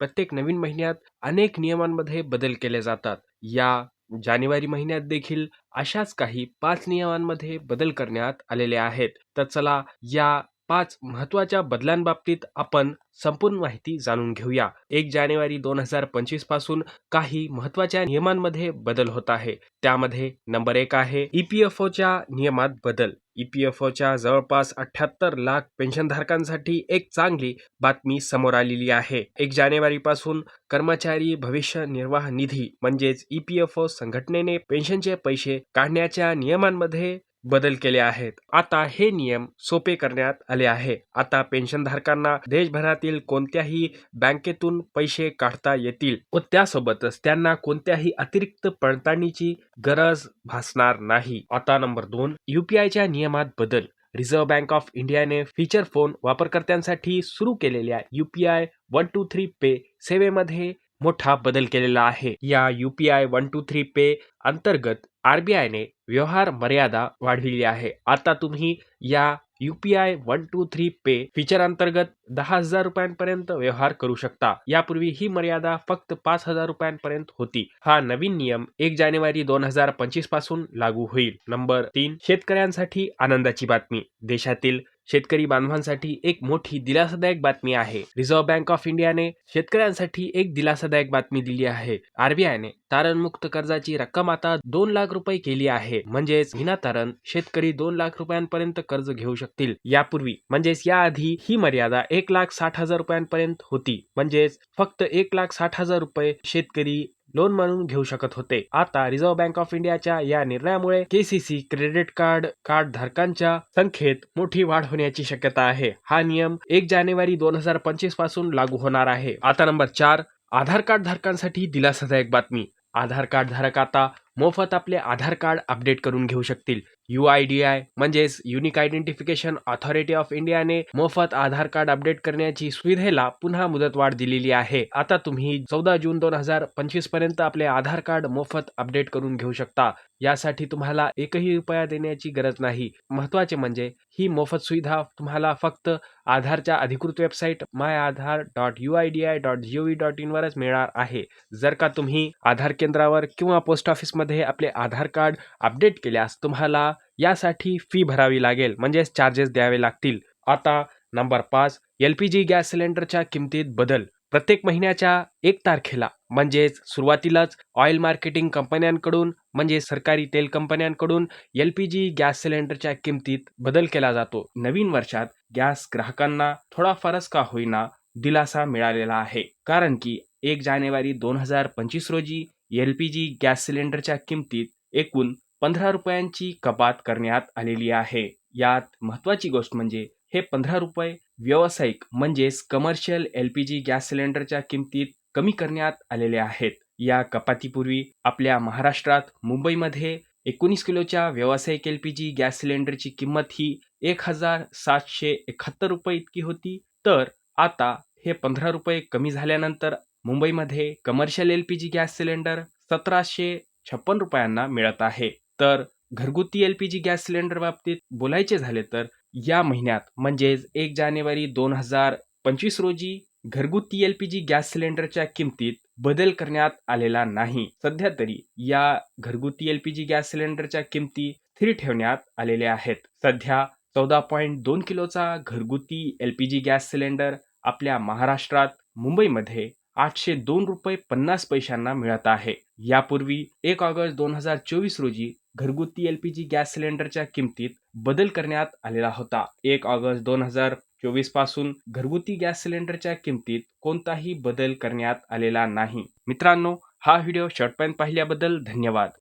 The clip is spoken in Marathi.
प्रत्येक नवीन महिन्यात अनेक नियमांमध्ये बदल केले जातात. या जानेवारी महिन्यात देखील अशाच काही पाच नियमांमध्ये बदल करण्यात आलेले आहेत. तर चला या पाच महत्त्वाच्या बदलांबाबतीत आपण संपूर्ण माहिती जाणून घेऊया. एक जानेवारी दोन हजार पंचवीसपासून काही महत्त्वाच्या नियमांमध्ये बदल होत आहे. त्यामध्ये नंबर एक आहे ईपीएफओच्या नियमात बदल. ईपीएफओच्या जवळपास अठ्याहत्तर लाख पेन्शनधारकांसाठी एक चांगली बातमी समोर आलेली आहे. एक जानेवारी पासून कर्मचारी भविष्य निर्वाह निधी म्हणजेच ईपीएफओ संघटनेने पेन्शनचे पैसे काढण्याच्या नियमांमध्ये बदल केले आहेत. आता हे नियम सोपे करण्यात आले आहे. आता पेन्शनधारकांना देशभरातील कोणत्याही बँकेतून पैसे काढता येतील व त्यासोबतच त्यांना कोणत्याही अतिरिक्त पडताळणीची गरज भासणार नाही. आता नंबर दोन युपीआयच्या नियमात बदल. रिझर्व्ह बँक ऑफ इंडियाने फीचर फोन वापरकर्त्यांसाठी सुरू केलेल्या UPI one two three pay सेवेमध्ये मोठा बदल केलेला आहे. या UPI one two three pay अंतर्गत आरबीआयने व्यवहार मर्यादा वाढविली आहे. आता तुम्ही या UPI one two three pay feature अंतर्गत दहा हजार रुपयांपर्यंत व्यवहार करू शकता. यापूर्वी ही मर्यादा फक्त पाच हजार रुपयांपर्यंत होती. हा नवीन नियम एक जानेवारी दोन हजार पंचवीसपासून लागू होईल. नंबर तीन शेतकऱ्यांसाठी आनंदाची बातमी. देशातील शेतकरी बांधवांसाठी एक मोठी दिलासादायक बातमी आहे. रिझर्व्ह बँक ऑफ इंडियाने शेतकऱ्यांसाठी एक दिलासादायक बातमी दिली आहे. आरबीआयने तारणमुक्त कर्जाची रक्कम आता दोन लाख रुपये केली आहे. म्हणजेच विनातारण शेतकरी दोन लाख रुपयांपर्यंत कर्ज घेऊ शकतील. यापूर्वी म्हणजेच याआधी ही मर्यादा एक लाख साठ हजार रुपयांपर्यंत होती. म्हणजेच फक्त एक लाख साठ हजार रुपये शेतकरी लोन म्हणून घेऊ शकत होते. आता रिझर्व्ह बँक ऑफ इंडियाच्या या निर्णयामुळे केसीसी क्रेडिट कार्ड कार्ड धारकांच्या संख्येत मोठी वाढ होण्याची शक्यता आहे. हा नियम एक जानेवारी दोन हजार पंचवीसपासून लागू होणार आहे. आता नंबर चार आधार कार्ड धारकांसाठी दिलासादायक बातमी. आधार कार्ड धारक आता मोफत आपले आधार कार्ड अपडेट करून घेऊ शकतील. यू आय डी आय म्हणजेच युनिक आयडेंटिफिकेशन ऑथॉरिटी ऑफ इंडियाने मोफत आधार कार्ड अपडेट करण्याची सुविधेला पुन्हा मुदतवाढ दिलेली आहे. आता तुम्ही चौदा जून दोन हजार पंचवीसपर्यंत आपले आधार कार्ड मोफत अपडेट करून घेऊ शकता. यासाठी तुम्हाला एकही रुपया देण्याची गरज नाही. महत्त्वाचे म्हणजे ही मोफत सुविधा तुम्हाला फक्त आधारच्या अधिकृत website my Aadhaar dot U I D I dot GOV dot इनवरच मिळणार आहे. जर का तुम्ही आधार केंद्रावर किंवा पोस्ट ऑफिसमध्ये आपले आधार कार्ड अपडेट केल्यास तुम्हाला यासाठी फी भरावी लागेल. म्हणजेच चार्जेस द्यावे लागतील. आता नंबर पाच एल पी जी गॅस सिलेंडरच्या किमतीत बदल. प्रत्येक महिन्याच्या एक तारखेला म्हणजेच सुरुवातीलाच ऑइल मार्केटिंग कंपन्यांकडून म्हणजे सरकारी तेल कंपन्यांकडून एल पी जी गॅस सिलेंडरच्या किमतीत बदल केला जातो. नवीन वर्षात गॅस ग्राहकांना थोडाफारच का होईना दिलासा मिळालेला आहे. कारण की एक जानेवारी दोन हजार पंचवीस रोजी एल पी जी गॅस सिलेंडरच्या किमतीत एकूण पंधरा रुपयांची कपात करण्यात आलेली आहे. यात महत्वाची गोष्ट म्हणजे हे पंधरा रुपये व्यावसायिक म्हणजेच commercial L P G gas सिलेंडरच्या किमतीत कमी करण्यात आलेले आहेत. या कपातीपूर्वी आपल्या महाराष्ट्रात मुंबईमध्ये एकोणीस किलोच्या व्यावसायिक एल पी जी गॅस सिलेंडरची किंमत ही एक हजार सातशे एकाहत्तर रुपये इतकी होती. तर आता हे पंधरा रुपये कमी झाल्यानंतर मुंबईमध्ये commercial L P G gas cylinder सतराशे छप्पन रुपयांना मिळत आहे. तर घरगुती L P G gas cylinder बाबतीत बोलायचे झाले तर या महिन्यात म्हणजेच एक जानेवारी दोन हजार पंचवीस रोजी घरगुती एल पी जी गॅस सिलेंडरच्या किमतीत बदल करण्यात आलेला नाही. सध्या तरी या घरगुती एल पी जी गॅस सिलेंडरच्या किमती स्थिर ठेवण्यात आलेल्या आहेत. सध्या चौदा पॉईंट दोन किलोचा घरगुती L P G gas cylinder आपल्या महाराष्ट्रात मुंबईमध्ये आठशे दोन रुपये पन्नास पैशांना मिळत आहे. यापूर्वी एक ऑगस्ट दोन हजार चोवीस रोजी घरगुती एल पी जी गॅस सिलेंडरच्या किमतीत बदल करण्यात आलेला होता. एक ऑगस्ट दोन हजार चोवीसपासून घरगुती गॅस सिलेंडरच्या किमतीत कोणताही बदल करण्यात आलेला नाही. मित्रांनो हा व्हिडिओ शॉर्टपर्यंत पाहिल्याबद्दल धन्यवाद.